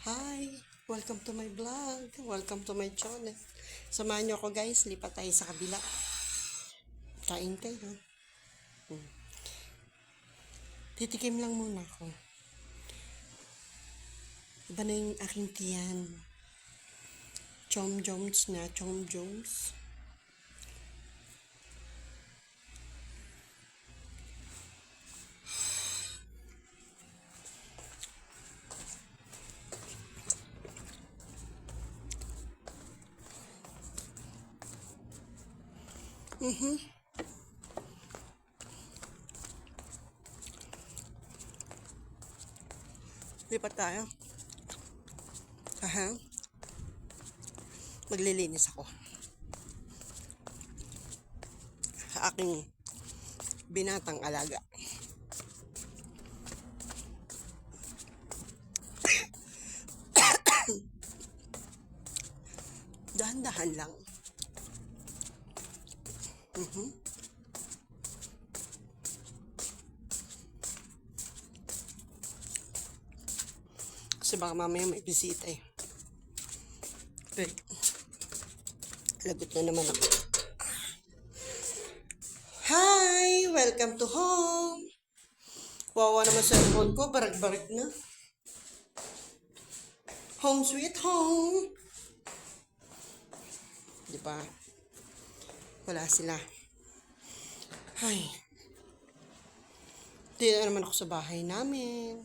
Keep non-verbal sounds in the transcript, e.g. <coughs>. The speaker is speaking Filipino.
Hi! Welcome to my vlog. Welcome to my channel. Samahan niyo ako guys. Lipat tayo sa kabila. Kain tayo. Hmm. Titikim lang muna ako. Iba na yung aking tiyan. Chom Jones na. Chom Jones. Lipat tayo. Aha. Maglilinis ako. Sa aking binatang alaga. <coughs> Dahan-dahan lang. Mhm. Kasi baka mamaya may bisita eh. Wait. Lagot na naman ako. Hi! Welcome to home! Wawa naman sa cellphone ko. Barag-barag na. Home sweet home! Di ba? Wala sila. Ay. Di na naman ako sa bahay namin.